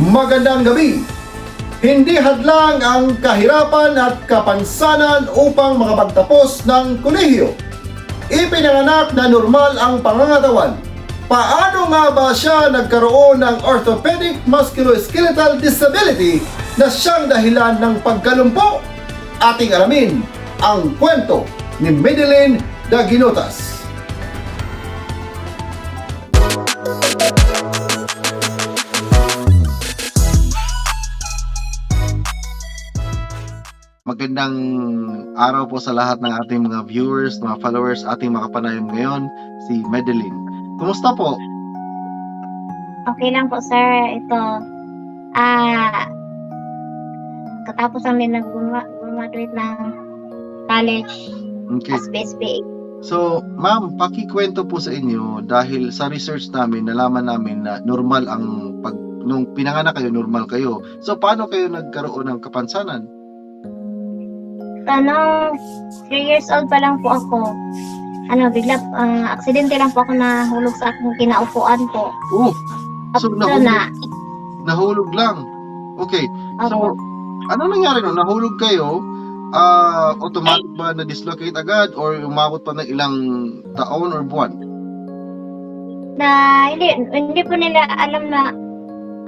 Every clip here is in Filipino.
Magandang gabi! Hindi hadlang ang kahirapan at kapansanan upang makapagtapos ng kolehiyo. Ipinanganak na normal ang pangangatawan. Paano nga ba siya nagkaroon ng orthopedic musculoskeletal disability na siyang dahilan ng pagkalumpo? Ating alamin ang kwento ni Madeline Daginotas. Magandang araw po sa lahat ng ating mga viewers, mga followers, ating makapanayam ngayon, si Madeline. Kumusta po? Okay lang po, sir. Ito, ah, katapos din nag-graduate ng college Okay. as BSBA. So, ma'am, pakikwento po sa inyo dahil sa research namin, nalaman namin na normal ang pag nung pinanganak kayo, normal kayo. So, paano kayo nagkaroon ng kapansanan? Ano, 3 years old pa lang po ako. Ano, bigla, ah, aksidente lang po ako nahulog sa aking kinaupuan po. Oh, so nahulog, na, nahulog lang. Okay. So, ano nangyari no? Nahulog kayo, ah automatic ba na-dislocate agad or umabot pa ng ilang taon or buwan? na hindi, hindi po nila alam na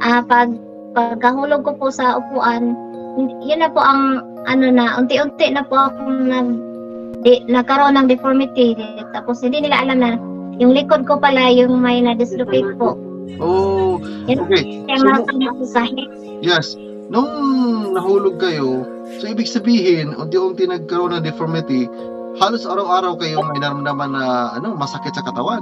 ah, pag pagkahulog ko po sa upuan, yun na po ang ano na, unti-unti na po akong nag di, nagkaroon ng deformity. Tapos hindi nila alam na yung likod ko pala yung may na-dislocate po. Oh, Yan okay. kaya So, sa hip. Yes. Nung nahulog kayo, so ibig sabihin, unti-unti nagkaroon ng deformity, halos araw-araw kayo may naramdaman na ano, masakit sa katawan.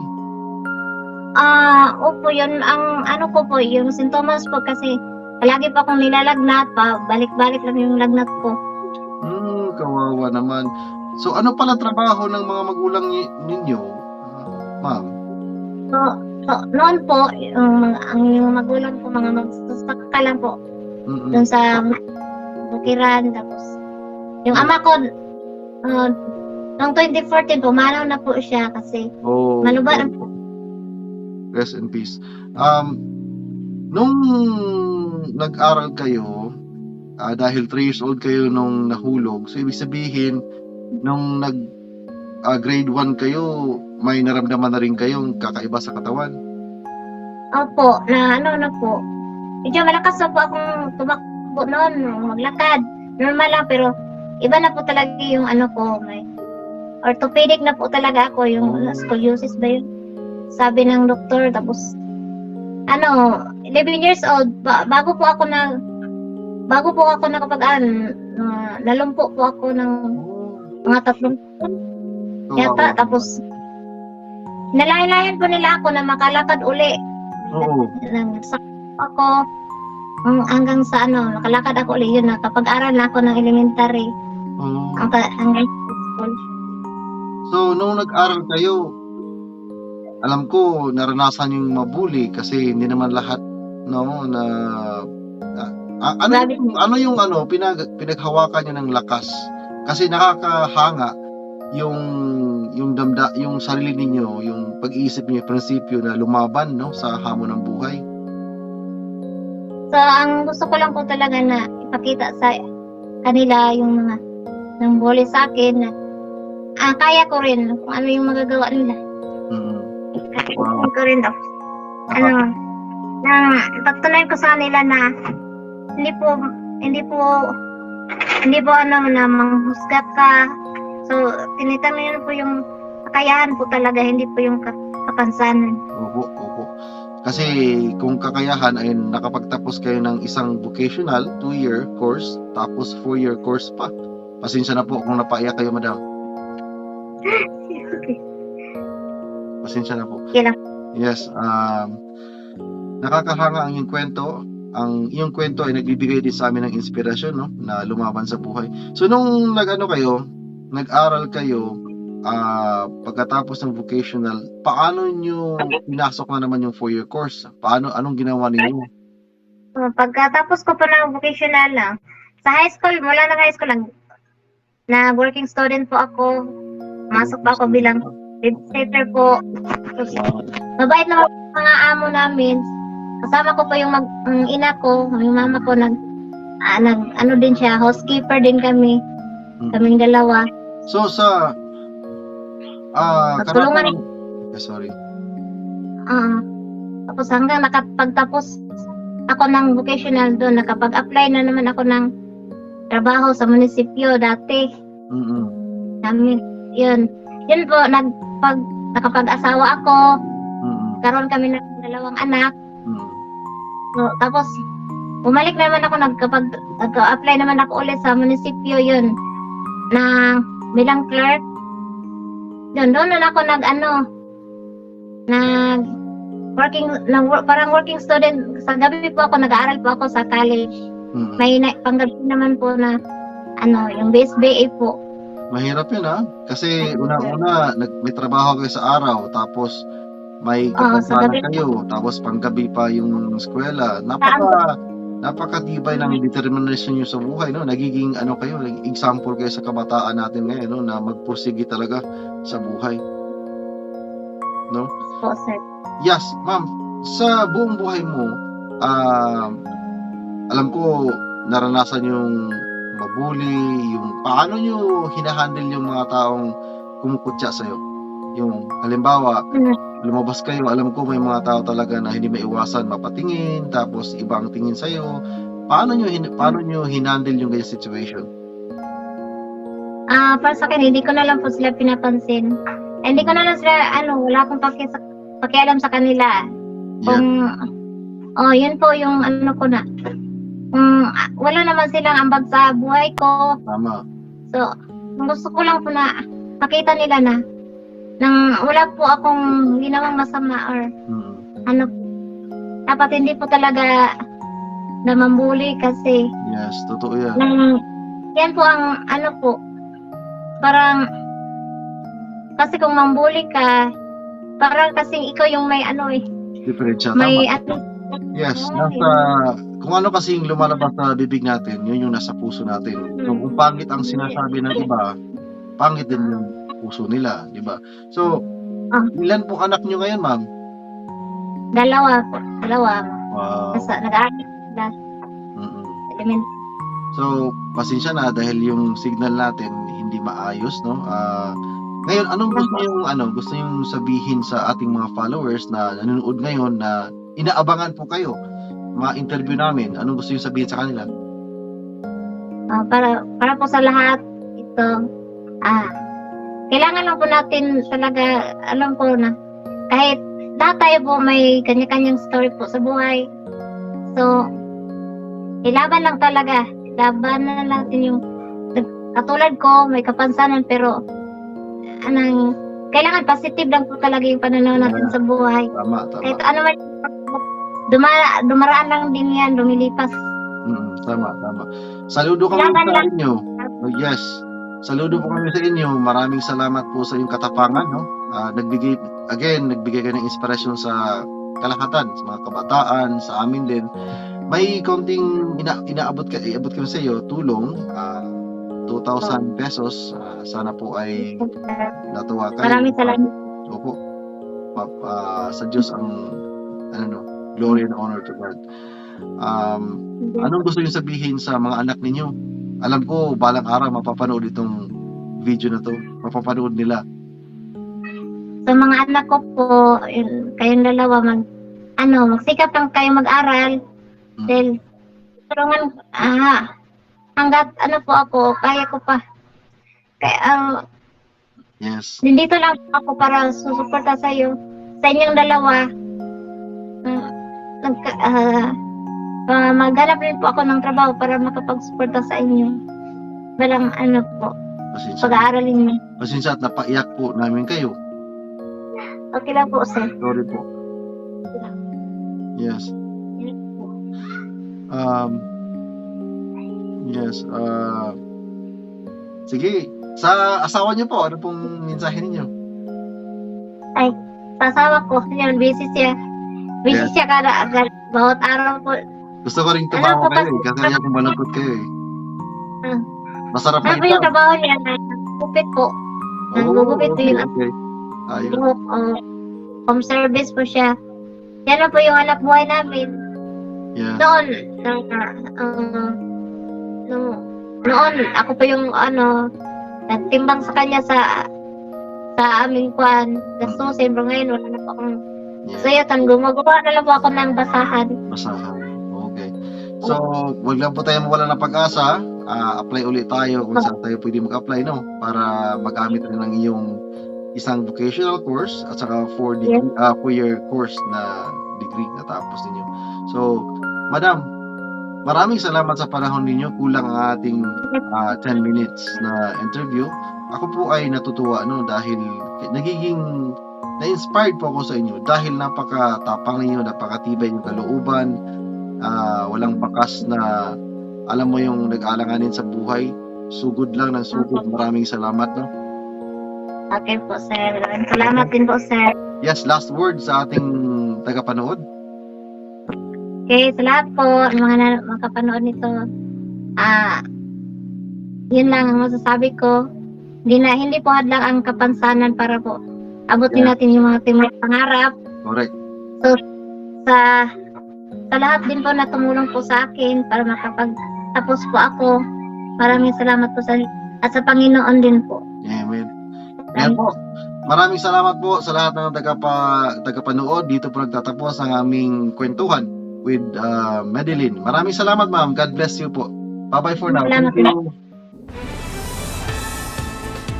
Ah, opo, yun ang ano ko po, yung sintomas po kasi palagi pa akong nilalagnat pa, balik-balik lang yung lagnat ko. Kawawa naman. So ano pala trabaho ng mga magulang ni- ninyo? Ma'am. So, so noon po, mga, ang yung magulang ko, mga magsasaka lang po, Mm-mm. doon sa bukiran, tapos yung ama ko, uh, noong 2014, pumanaw na po siya kasi Oh, Maluba- opo. Rest in peace. Um, nung nag-aral kayo, ah, dahil 3 years old kayo nung nahulog, so ibig sabihin, nung nag ah, grade 1 kayo, may naramdaman na rin kayong kakaiba sa katawan. Opo, na ano na po. Medyo malakas na po akong tumakbo noon, maglakad. Normal lang, pero iba na po talaga yung ano ko. May orthopedic na po talaga ako, yung Oh. scoliosis ba yun? Sabi ng doktor, tapos ano, 11 years old, ba- bago po ako na bago po ako nakapag-an, uh, nalumpo po ako ng mga tatlong yata, Kawawa. tapos nalayan po nila ako na makalakad uli Oo. nagsak ako mm, hanggang sa ano, nakalakad ako ulit yun, nakapag-aral na ako ng elementary Oo. hanggang, hanggang school. So, nung nag-aral kayo, alam ko, naranasan yung mabuli kasi hindi naman lahat, no, na, ah, ah, ano, yung, ano yung ano, pinag, pinaghawakan nyo ng lakas? Kasi nakakahanga yung, yung damda, yung sarili ninyo, yung pag-iisip niyo, prinsipyo na lumaban, no, sa hamon ng buhay. So, ang gusto ko lang po talaga na ipakita sa kanila yung mga nang bully sa akin na ah, kaya ko rin kung ano yung magagawa nila. Mm. Kaya ko rin daw. Ano, na pagtunayan ko sa nila na hindi po, hindi po, hindi po ano na manghusga ka. So, tinitanong po yung kakayahan po talaga, hindi po yung ka- kapansanan. Opo, opo. Kasi kung kakayahan ay nakapagtapos kayo ng isang vocational, two-year course, tapos four-year course pa. Pasensya na po kung napaiyak kayo, madam. Pasensya na po. Okay lang. Yes, um, nakakahanga ang iyong kwento. Ang iyong kwento ay nagbibigay din sa amin ng inspirasyon, no? Na lumaban sa buhay. So, nung nag-ano kayo, nag-aral kayo, ah pagkatapos ng vocational, paano nyo pinasok na naman yung four-year course? Paano, anong ginawa ninyo? Pagkatapos ko po ng vocational lang, sa high school, mula ng high school lang, na working student po ako, masok pa ako bilang babysitter po. Mabait po mga amo namin. Kasama ko po yung mag, ang ina ko, yung mama ko nag ah, nag ano din siya, housekeeper din kami. Mm. Kaming dalawa. So sa ah Nagtulungan karapatan- Eh, sorry. Ah. tapos hanggang nakapagtapos ako ng vocational doon, nakapag-apply na naman ako ng trabaho sa munisipyo dati. Mm-mm. Namin, yun. Yun po, nagpag, nakapag-asawa ako, Mm-mm. karoon kami ng dalawang anak. So, tapos, bumalik naman ako, nagkapag, nagka-apply naman ako ulit sa munisipyo yun, na bilang clerk. Yun, doon na ako nag, ano, nag, working, nag, parang working student, sa gabi po ako, nag-aaral po ako sa college. Mm-mm. May na, panggabi naman po na, ano, yung BSBA po. Mahirap yun ha. Kasi una-una, nag, may trabaho kayo sa araw, tapos may sa kapansanan gabi. kayo, tapos panggabi pa yung eskwela. Napaka, napakatibay ng determination nyo sa buhay, no? Nagiging, ano kayo, example kayo sa kabataan natin ngayon, no? Na magpursige talaga sa buhay. Po, sir. Yes, ma'am. Sa buong buhay mo, ah, alam ko, naranasan yung mabuli, yung paano nyo hinahandle yung mga taong kumukutya sa'yo. Yung, halimbawa, Mm. Lumabas kayo, alam ko may mga tao talaga na hindi maiwasan mapatingin, tapos iba ang tingin sa'yo. Paano nyo, paano nyo hinandle yung ganyan situation? Ah, para sa akin, hindi ko na lang po sila pinapansin. Hindi ko na lang sila, ano, wala akong paki pakialam sa kanila. Kung, oh, yun po yung ano ko na. Ah, wala naman silang ambag sa buhay ko, Tama. so, gusto ko lang po na makita nila na nang wala po akong ginawang masama or Mm. ano, dapat hindi po talaga na mambuli kasi Yes, totoo yan. nang yan po ang ano po parang kasi kung mambuli ka parang kasing ikaw yung may ano eh Diferensya. may Tama. ano Yes, nasa kung ano kasing lumalabas sa bibig natin, yun yung nasa puso natin. So, kung pangit ang sinasabi ng iba, pangit din yung puso nila, di ba? So, Ah. ilan po anak nyo ngayon, ma'am? dalawa po dalawa Wow. nasa nag-aaral sila Mm-mm. element So, pasensya na dahil yung signal natin hindi maayos, no? Ah, ngayon, anong gusto yung ano, gusto yung sabihin sa ating mga followers na nanonood ngayon na inaabangan po kayo ma-interview namin. Anong gusto yung sabihin sa kanila? ah, para para po sa lahat ito ah kailangan lang po natin talaga alam ko na kahit lahat tayo po may kanya-kanyang story po sa buhay so ilaban lang talaga laban na natin yung katulad ko may kapansanan pero anang kailangan positive lang po talaga yung pananaw natin sa buhay Tama, tama. kahit ano man duma, dumaraan lang din yan lumilipas Mm, tama, tama. Saludo kami sa inyo. Oh, yes. Saludo po kami sa inyo. Maraming salamat po sa iyong katapangan, no? Ah, nagbigay again, nagbigay kayo ng inspirasyon sa kalahatan, sa mga kabataan, sa amin din. May konting ina, inaabot ka iabot kami sa iyo tulong ah, 2,000 pesos. Ah, sana po ay natuwa kayo. maraming salamat Opo. Pa- ah, sa Diyos ang ano no, glory and honor to God. Um, Anong gusto niyo sabihin sa mga anak ninyo? Alam ko, balang araw mapapanood itong video na to. Mapapanood nila. sa mga anak ko po, yun, kayong dalawa mag ano, magsikap lang kayo mag-aral Mm. dahil tulungan ah hanggat ano po ako, kaya ko pa. Kaya ah, Yes. nandito lang ako para susuporta sa iyo. Sa inyong dalawa. Uh, nagka, ah, ah, maghanap rin po ako ng trabaho para makapagsuporta sa inyo. Walang ano po, Pasensya. pag-aaralin mo. Pasensya at napaiyak po namin kayo. Okay lang po, sir. Sorry po. Yes. Um, yes. Uh, sige. Sa asawa niyo po, ano pong mensahe ninyo? Sa asawa ko, yun, busy siya. Busy Yes. siya kada, kada, bawat araw po. Gusto ko rin Ano tumawa po kayo eh, kasi ayaw kong malungkot kayo eh. Ah. Masarap Ano na po yung ito. trabaho niya? Gupit po. Nagugupit okay, yun. okay. Ayun. Buhok, oh, home service po siya. yan na po yung hanap buhay namin. Yes. Noon, na, uh, nung, noon, ako pa yung, ano, nagtimbang sa kanya sa, sa aming kwan, gastusin, pero ngayon, wala na po akong yes. sayatan, gumagawa na lang po ako ng basahan. Basahan. So, wag lang po tayo mawala ng pag-asa. Ah, apply ulit tayo kung saan tayo pwede mag-apply, no? Para magamit rin ng iyong isang vocational course at saka four degree, ah, four-year course na degree na tapos ninyo. So, Madam, maraming salamat sa panahon ninyo. Kulang ang ating ah, 10 minutes na interview. Ako po ay natutuwa no dahil nagiging na-inspired po ako sa inyo dahil napakatapang ninyo, napakatibay yung kalooban, ah, walang bakas na alam mo yung nag-alanganin sa buhay. Sugod lang ng sugod. Maraming salamat no. Okay po, sir. Maraming Salamat din po, sir. Yes, last word sa ating tagapanood. Okay, sa lahat po, ng mga na- makapanood nito, ah, yun lang ang masasabi ko. Hindi na, hindi po hadlang ang kapansanan para po abutin Yeah. natin yung mga timay pangarap. Correct. Sa, sa lahat din po na tumulong po sa akin para makapagtapos po ako. Maraming salamat po sa, at sa Panginoon din po. Amen. Yan po. Maraming salamat po sa lahat ng tagapa, tagapanood. Dito po nagtatapos ang aming kwentuhan with uh, Madeline. Maraming salamat ma'am. God bless you po. Bye-bye for now. Salamat Thank you.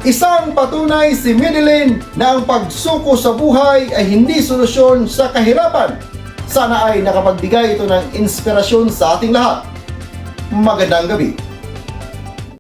Isang patunay si Madeline na ang pagsuko sa buhay ay hindi solusyon sa kahirapan. Sana ay nakapagbigay ito ng inspirasyon sa ating lahat. Magandang gabi.